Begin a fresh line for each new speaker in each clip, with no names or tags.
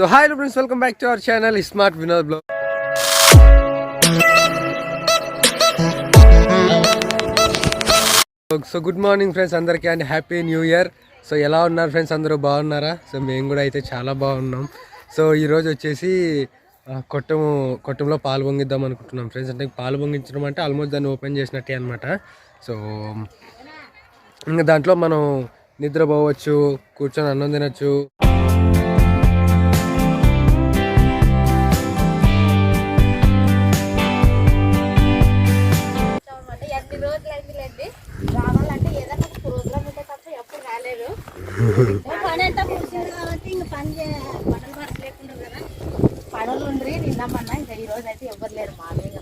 So hi friends welcome back to our channel smart Vinod blog so good morning friends అందరికీ and happy new year so ఎలా ఉన్నారు friends అందరూ బాగున్నారా? So మేము కూడా అయితే చాలా బాగున్నాం. సో ఈరోజు వచ్చేసి కొట్టము కొట్టంలో పాలు పొంగిద్దాం అనుకుంటున్నాం ఫ్రెండ్స్ అంటే పాలు పొంగించడం అంటే ఆల్మోస్ట్ దాన్ని ఓపెన్ చేసినట్టే అనమాట సో ఇంకా దాంట్లో మనం నిద్రపోవచ్చు కూర్చొని అన్నం తినచ్చు.
పనులు ఉండ్రి నిన్నమన్నా ఇంకా ఈ రోజు అయితే ఎవరు లేరు మామయ్య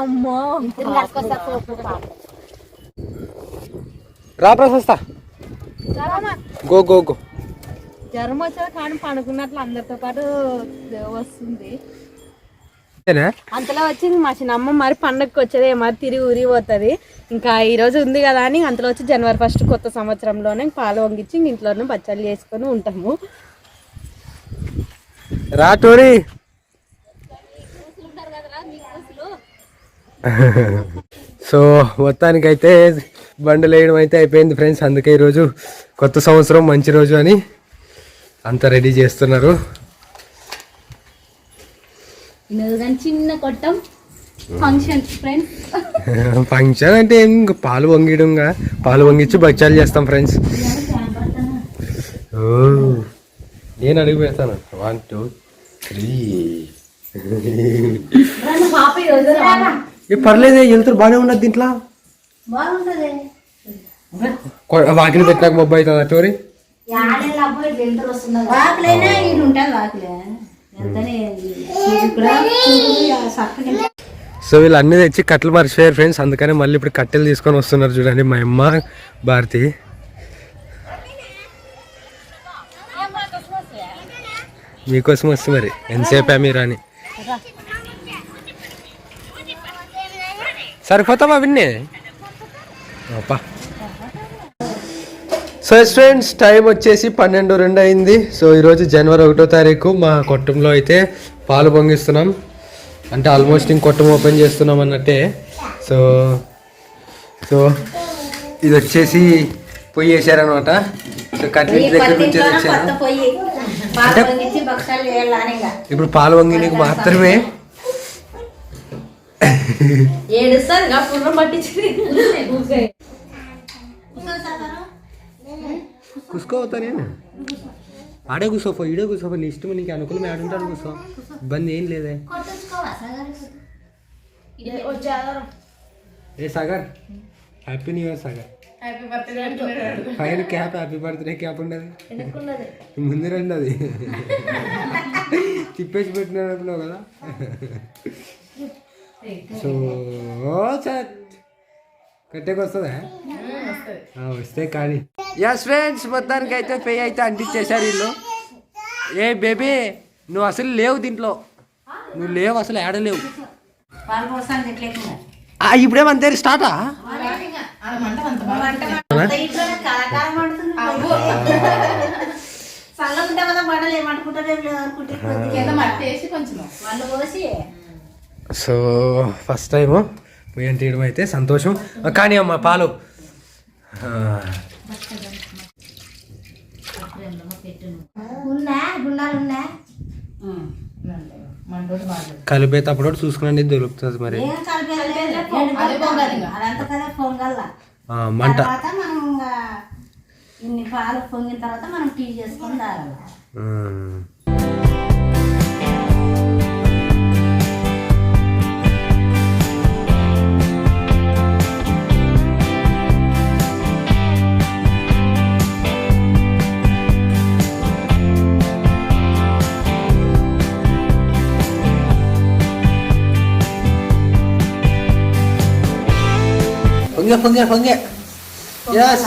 అమ్మో
రా ప్రశస్త. Go go go.
జ్వరం వచ్చేది కానీ పడుకున్నట్లు అందరితో పాటు వస్తుంది. అంతలో వచ్చి మా చిన్నమ్మ. మరి పండగకి వచ్చేది మరి తిరిగి ఊరి పోతుంది. ఇంకా ఈ రోజు ఉంది కదా అని అంతలో వచ్చి జనవరి ఫస్ట్ కొత్త సంవత్సరంలోనే పాలు వంగించి ఇంట్లోనే పచ్చళ్ళు చేసుకొని ఉంటాము.
రా టోరీ సో మొత్తానికైతే బండలు వేయడం అయితే అయిపోయింది ఫ్రెండ్స్. అందుకే ఈరోజు కొత్త సంవత్సరం మంచి రోజు అని అంతా రెడీ చేస్తున్నారు.
కానీ చిన్న కొట్టం? ఫంక్షన్ ఫ్రెండ్స్
ఫంక్షన్ అంటే ఏం? ఇంకా పాలు వంగిడంగా పాలు వంగించి బచ్చాలు చేస్తాం ఫ్రెండ్స్ ఓ. నేను అడిగి పెడతాను. వన్ టూ త్రీ ఏ పర్లేదే వెళ్తారు బాగానే ఉన్నది దీంట్లో? వాకిలి పెట్టినాక మొబ్బు అవుతుందా టోరీ
వాకులైనా ఇది ఉంటుంది వాకులే.
సో వీళ్ళు అన్ని తెచ్చి కట్టెలు మర్చిపోయారు ఫ్రెండ్స్. అందుకని మళ్ళీ ఇప్పుడు కట్టెలు తీసుకొని వస్తున్నారు చూడండి మా అమ్మ భారతి. మీకోసం వస్తే మరి. ఎంతసేపా మీరు అని సరిపోతావా విన్నే? అప్పా సో ఫ్రెండ్స్ టైం వచ్చేసి పన్నెండు రెండు అయింది. సో ఈరోజు జనవరి ఒకటో తారీఖు మా కొట్టంలో అయితే పాలు పొంగిస్తున్నాం. అంటే ఆల్మోస్ట్ ఇంక కొట్టం ఓపెన్ చేస్తున్నాం అన్నట్టే. సో సో ఇది వచ్చేసి పొయ్యి వేసారనమాట సో కట్ల ఇంటి దగ్గర నుంచి
భక్షాలు చేయాలని
ఇప్పుడు పాలు వంగి నీకు మాత్రమే
ఏడుస్తారు పుర్రం పట్టించి
కూసుకోవతా నేను ఆడే కూర్చోపో ఈడే కూర్చోపో నీ ఇష్టం నీకు అనుకూలం ఆడుంటాడు కూర్చో ఇబ్బంది ఏం లేదే. ఏ Sagar. Happy new year Sagar. పైన క్యాప్ హ్యాపీ బర్త్డే క్యాప్ ఉండదు ముందు రండి అది. తిప్పేసి పెట్టినాడు కదా. సో సార్ కట్టేకి వస్తుందా. వస్తే కానీ ఎస్ ఫ్రెండ్స్ మొత్తానికి అయితే పే అయితే అంటించేశారు వీళ్ళు. ఏ బేబీ నువ్వు అసలు లేవు దీంట్లో. నువ్వు లేవు అసలు ఏడలేవు
ఇప్పుడే
మన దగ్గర స్టార్టా సో ఫస్ట్ టైము పొయ్యి తీయడం అయితే సంతోషం. కానీ అమ్మ పాలు. కలిపేటప్పుడు చూసుకునండి దొరుకుతుంది మరి.
ఏం కలిపేది? అదంతా కదా పొంగల్ల
ఆ, మంట.
తర్వాత మనం ఇంకా ఇన్ని పాలు పొంగిన తర్వాత మనం టీ చేసుకొని తాగాలి.
పొంగే పొంగే పొంగే ఎస్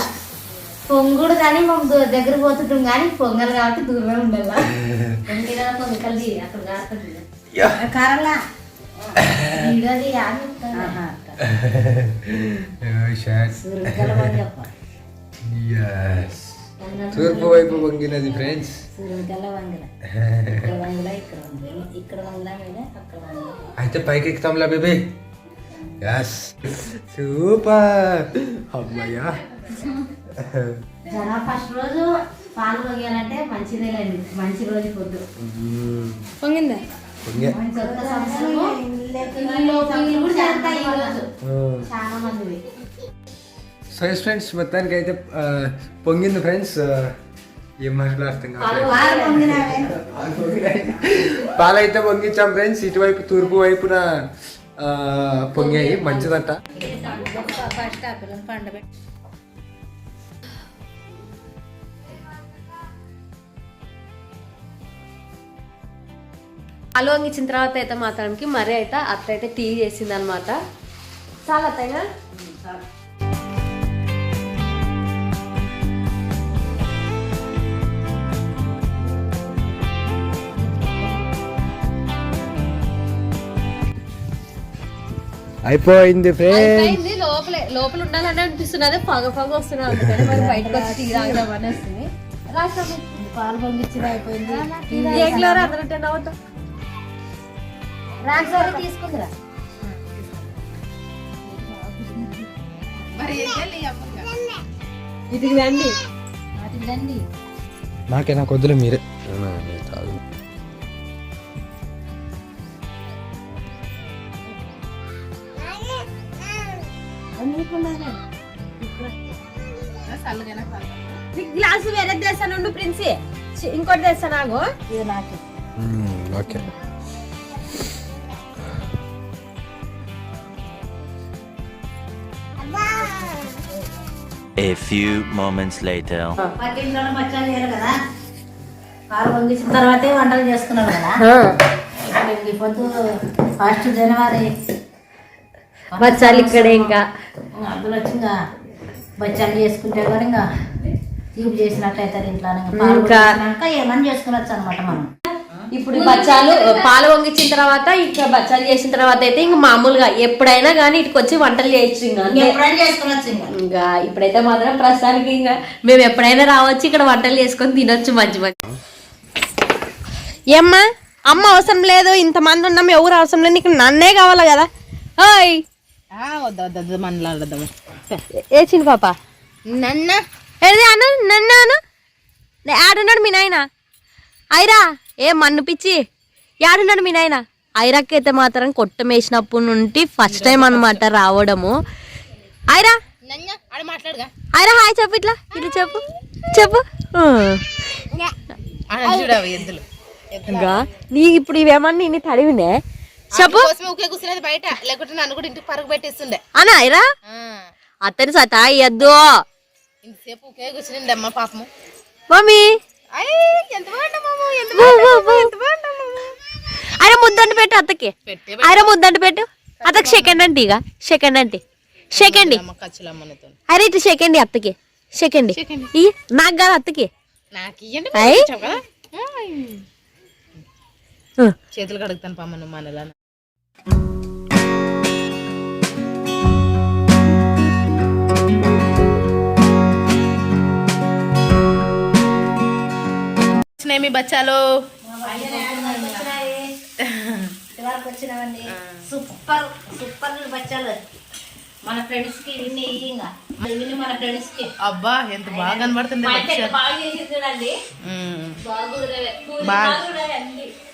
పొంగుడు కానీ మాకు దూ- దగ్గర పోతుంటాం కానీ పొంగల్ కాబట్టి దూరమే ఉండాలి పొంగిన పొంగల్ది అక్కడ కాస్తుంది
యా
కారలా ఇడది
షర్ట్
సురగల చెప్ప
ఎస్ తూర్పు వైపు వంగినది ఫ్రెండ్స్
సూర్యుడికల్లా వంగల ఇక్కడ వంగల ఇక్కడ వంగల ఇక్కడ వంగల మీద అక్కడ వంగల
అయితే పైకి ఎక్కుతాంలా బేబీ యస్ సూపర్ అమ్మయ్యా.
జన ఫస్ట్ రోజు పాలు పొంగాలంటే మంచిదే లేండి మంచి రోజు పొద్దు
పొంగే.
కొత్త సంవత్సరము పిల్లలు పిల్లలు కూడా జరుగుతాయి ఈ రోజు. చాలా మందివి.
సో ఫ్రెండ్స్ మొత్తానికి అయితే పొంగింది ఫ్రెండ్స్ ఏం మాటలు అర్థం కాదు
పాలు పొంగినవే.
పాలైతే పొంగించాం ఫ్రెండ్స్ ఇటువైపు తూర్పు వైపున పొంగాయి. మంచిదంట.
ఫస్ట్
ఇచ్చిన తర్వాత అయితే మాత్రానికి మరి అయితే అత్త అయితే టీ చేసింది అనమాట చాలా అత్తయ్య.
అయిపోయింది ఫ్రెండ్స్
లోపల లోపల ఉండాలని అనిపిస్తుంది. అదే పగ పగ వస్తున్నాం అందుకని మరి బయటకు వచ్చి టీ తాగదామని వస్తుంది
పాలు పొంగిచ్చింది అయిపోయింది.
ఏగ్లో అదనంటే నవ్వుతా
రాజారి తీసుకుందిరా.
ఇది రండి
అది రండి
నాకే నాకు వద్దులే మీరే.
గ్లాసు వేరే ప్రిన్సి. చి- ఇంకోటి తెస్తా నాకు.
ఇది నాకు.
Okay
A few moments later.
పక్కింట్లో మచ్చాలు చేయరు కదా. పాలు పొంగించిన తర్వాతే వంటలు చేసుకున్నాం కదా. ఇప్పుడు పొద్దు ఫస్ట్ జనవరి
బచ్చాలు ఇక్కడే ఇంకా.
అందులో వచ్చి ఇంకా బచ్చాలు చేసుకుంటే కూడా ఇంకా తీపి చేసినట్టయితే ఇంట్లో
ఇంకా-
ఇంకా ఏమని చేసుకునొచ్చు అనమాట మనం.
ఇప్పుడు బచ్చాలు పాలు వంగించిన తర్వాత ఇంకా బచ్చాలు చేసిన తర్వాత అయితే ఇంకా మామూలుగా ఎప్పుడైనా కానీ ఇటుకు వచ్చి వంటలు చేయొచ్చు ఇంకా ఇప్పుడైతే మాత్రం ప్రస్తుతానికి ఇంకా మేము ఎప్పుడైనా రావచ్చు ఇక్కడ వంటలు చేసుకొని తినొచ్చు మంచి మంచి. ఏమ్మా అమ్మ అవసరం లేదు ఇంతమంది ఉన్నాం ఎవరు అవసరం లేదు నీకు నన్నే కావాలి కదా? ఓయ్!
వద్దు
ఏ చిన్న పాప? నన్న. ఏది అన్న? నన్న ఆడున్నాడు మీ నాయన. ఐరా ఏ మన్ను పిచ్చి. యాడున్నాడు మీ నాయన. ఐరాకి అయితే మాత్రం కొట్టమేసినప్పటి నుండి ఫస్ట్ టైం అనమాట రావడము. ఐరా. ఐరా హాయ్ చెప్పు ఇట్లా. ఇట్లా చెప్పు. చెప్పు. ఇంకా నీ ఇప్పుడు ఇవేమన్నా నీ తడివినే? చెప్పు.
ఊకే కూర్చునేది బయట. లేకుంటే నన్ను కూడా ఇంటికి పరుగు పెట్టిస్తుండే.
అన్న ఐరా
ఆ,
అతని సతా ఇయ్యద్దు
ఇంతసేపు ఊకే కూర్చునిండి అమ్మ పాపము.
మమ్మీ.
ఎంత
ఆయన ముద్దండి పెట్టు అత్తకి. ఆయన ముద్దండి పెట్టు. అత్తకి సెకండ్ అంటే ఇక సెకండ్ అంటే సెకండ్ అరే ఇటు సెకండ్ అత్తకి. సెకండ్ నాకు కాదు అత్తకి.
నాకు ఇయ్యండి
అయ్.
మరి ఇచ్చావు కదా ఆయ్.
ఆ.
చేతులు కడుగుతాను పామ్మ నువ్వు మనలా వచ్చినాయి మీ బచ్చాలు.
సూపర్ సూపర్ బచ్చాలు. మన ఫ్రెండ్స్కి ఇన్ని ఇయ్యి ఇంకా ఇన్ని మన ఫ్రెండ్స్కి.
అబ్బా ఎంత బాగా కనబడుతుంది
చూడండి. బాగా.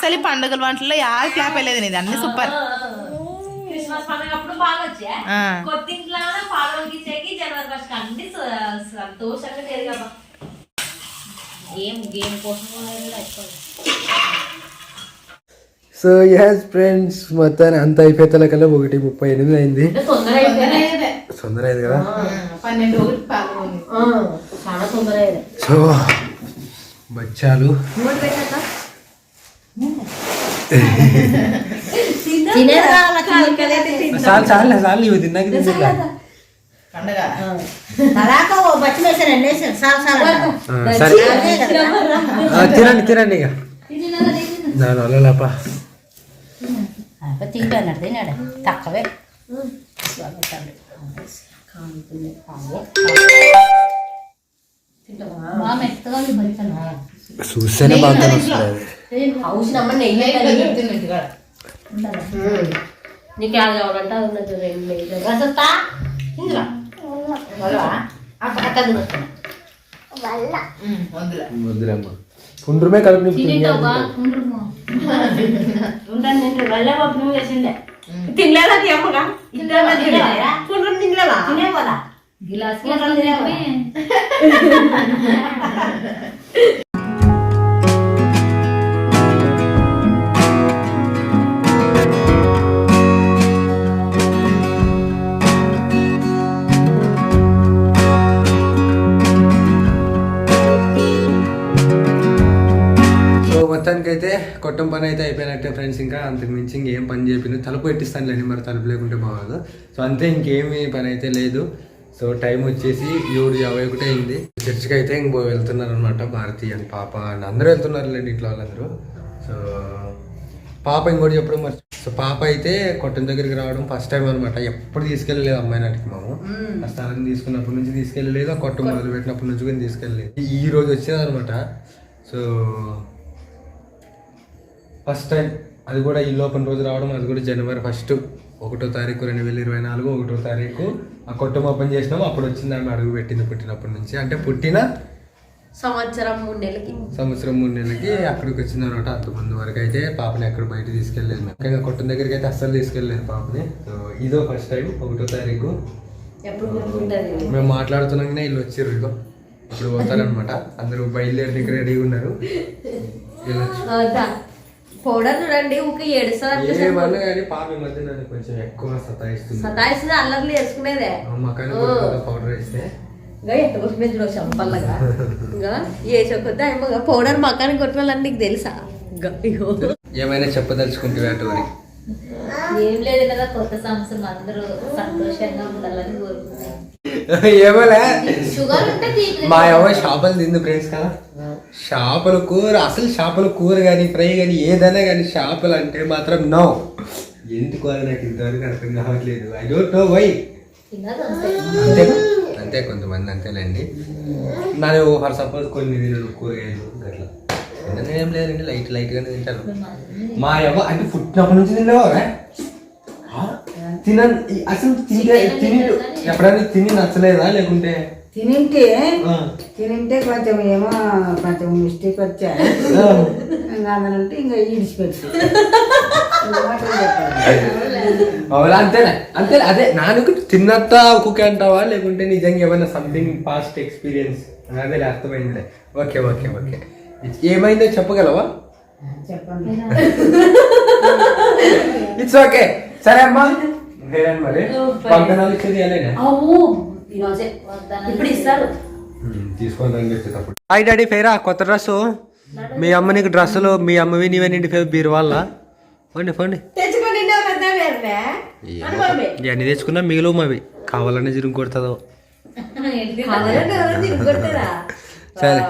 అసలు పండుగల వంటల్లో యా క్లాప్ వెళ్ళేది నీది? అన్ని సూపర్
క్రిస్మస్ పండుగ అప్పుడు బాగా వచ్చా
ఆ.
కొత్త ఇంట్లో పాలు వంగించేకి జనవరి ఫస్ట్ అన్ని స- సంతోషంగా జరిగా
ఏం గేమ్ కోసం ఎక్కువ
సో ఎస్ ఫ్రెండ్స్ మొత్తాన్ని అంత అయిపోయేతల కల్లా ఒకటి ముప్పై ఎనిమిది అయింది.
తొందర
అయింది కదా? సో బచ్చాలు.
తినేది
చాలు చాలు చాలు ఇవి తిన్నాక తినండి తినండి ఇక. దాని వల్ల లేప
తింటాడు తిన్నాడు. తక్కువే.
చూస్తేనే బాగా వస్తుంది
హౌస్ నమ్మ నెయ్యి
తిన్న ఇంటికాడ
నీకు యాద కావాలంటే అది ఉన్నది రెండు నెయ్యి
వద్దులే
వద్దులేమ్మ పుండ్రమే కడుపు నింపుతుంది.
తినలేదా నీ అమ్మగా ఇద్దరు తినలేదా పుండ్రం తినలేదా
అంతకు మించి ఇంకేం పని చెప్పింది తలుపు పెట్టిస్తాను లేని మరి తలుపు లేకుంటే బాగోదు. సో అంతే ఇంకేమీ పని అయితే లేదు. సో టైం వచ్చేసి ఏడు యాభై ఒకటి అయింది. చర్చికి అయితే ఇంకో వెళ్తున్నారు అనమాట భారతి అని పాప అని. అందరూ వెళ్తున్నారు లేండి ఇంట్లో వాళ్ళందరూ. సో పాప ఇంకోటి చెప్పడం మరి సో పాప అయితే కొట్టం దగ్గరికి రావడం ఫస్ట్ టైం అనమాట ఎప్పుడు తీసుకెళ్ళలేదు అమ్మాయి నాటికి మాము. ఆ స్థలం తీసుకున్నప్పటి నుంచి తీసుకెళ్ళలేదు ఆ కొట్టం మొదలు పెట్టినప్పటి నుంచి కూడా తీసుకెళ్ళలేదు. ఈ రోజు వచ్చింది అనమాట సో ఫస్ట్ టైం అది కూడా ఈ లోపల రోజు రావడం అది కూడా జనవరి ఫస్ట్ ఒకటో తారీఖు రెండు వేల ఇరవై నాలుగు ఒకటో తారీఖు ఆ కొట్టం ఓపెన్ చేసినాము. అప్పుడు వచ్చింది ఆమె అడుగు పెట్టింది పుట్టినప్పటి నుంచి. అంటే పుట్టిన
సంవత్సరం మూడు నెలలకి.
సంవత్సరం మూడు నెలలకి అక్కడికి వచ్చింది అనమాట అంత ముందు వరకు అయితే పాపని ఎక్కడ బయట తీసుకెళ్ళలేదు. ఇంకా కొట్టం దగ్గరికి అయితే అస్సలు తీసుకెళ్ళలేదు పాపని. సో ఇదో ఫస్ట్ టైం ఒకటో తారీఖు. మేము మాట్లాడుతున్నాగానే వీళ్ళు వచ్చారు ఇదిగో ఇప్పుడు పోతారనమాట. అందరూ బయలుదేరి రెడీగా ఉన్నారు.
పౌడర్ చూడండి ఊక ఏడు సార్లు
ఏమన్నా కానీ పాప ఈ మధ్య నన్ను కొంచెం ఎక్కువ సతాయిస్తుంది.
సతాయిస్తుంది అల్లర్లు వేసుకునేదే
మకాన పౌడర్ వేస్తే.
ఇంకా ఎంత కొట్టిన చూడ చంపల్లగా ఇంకా వేసే కొద్ది అమ్మగా పౌడర్ మకానికి కొట్టిన వాళ్ళని నీకు తెలుసా.
ఏమైనా చెప్పదలుచుకుంటే
ఏం లేదు కదా కొత్త సంవత్సరం అందరూ సంతోషంగా ఉండాలని కోరుకుంటున్నాను
ఏమోలే. మా అవ్వ చేపలు తింది ఫ్రెండ్స్ కదా చేపల కూర అసలు చేపల కూర కానీ ఫ్రై కానీ ఏదైనా కానీ చేపలు అంటే మాత్రం నో ఎందుకు అది నాకు ఇంతవరకు అర్థం కావట్లేదు? ఐ డోంట్ నో వై
అంతే.
అంతే కొంతమంది అంతేలేండి. నాది ఫర్ సపోజ్ కొన్ని తినను కూరగాయలు అట్లా. ఏం లేదండి లైట్ లైట్ గానే తింటాను మా అవ్వ అంటే పుట్టినప్పటి నుంచి తినేవారా? తిన అసలు తింటే తిని ఎప్పుడైనా తిని నచ్చలేదా లేకుంటే?
తినింటే? తినింటే కొంచెం ఏమో కొంచెం మిస్టేక్ వచ్చా
ఆ.
ఇంకా ఈడిచిపెట్టి.
అవునా అంతేనా? అంతే అదే నాన్నకు తిన్నట్ట కుక్ అంటావా? లేకుంటే నిజంగా ఏమైనా సంథింగ్ పాస్ట్ ఎక్స్పీరియన్స్ అదే అర్థమైందిలే. Okay okay okay. ఏమైందో చెప్పగలవా?
చెప్పండి.
ఇట్స్ ఓకే సరే అమ్మా. లేదండి మరి? ఇచ్చేది
ఈరోజే ఇప్పుడు ఇస్తారు.
హాయ్ డాడీ ఫేరా కొత్త డ్రెస్ మీ అమ్మ నీకు డ్రెస్సులు మీ అమ్మవి నీవే నిండి ఫేర్ బీరు వాళ్ళ పోండి పోండి ఇవన్నీ తెచ్చుకున్నా మిగిలిన మావి కావాలనే చిరుగు కొడుతుందో. సరే.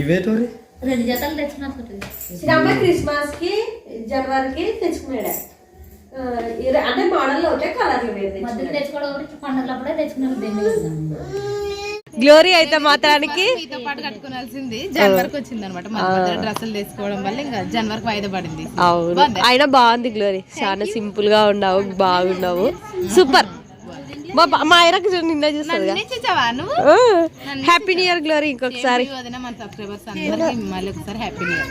ఇవే తోరి?
రెండు జతలు
శ్రీరామ క్రిస్మస్కి జనవరికి తెచ్చుకున్నాడు. అంటే మోడల్ ఒకటే కలర్లు వేరు
మధ్యలో తెచ్చుకోవడం ఒకటి పండుగలప్పుడే తెచ్చుకున్నాను
గ్లోరీ అయితే మాత్రానికి
మీతో పాటు కట్టుకోవాల్సింది జనవరికి వచ్చింది అనమాట మధ్య డ్రెస్సులు తీసుకోవడం వల్ల ఇంకా జనవరికి వాయిదా పడింది.
అవును. అయినా బాగుంది గ్లోరీ. చాలా సింపుల్గా ఉన్నావు బాగున్నావు. సూపర్. మా బా- మా ఐరక్ నిన్న చూస్తుంది
నన్ను చూసావా నువ్వు?
హ్యాపీ న్యూ ఇయర్ గ్లోరీ ఇంకొకసారి.
Happy new year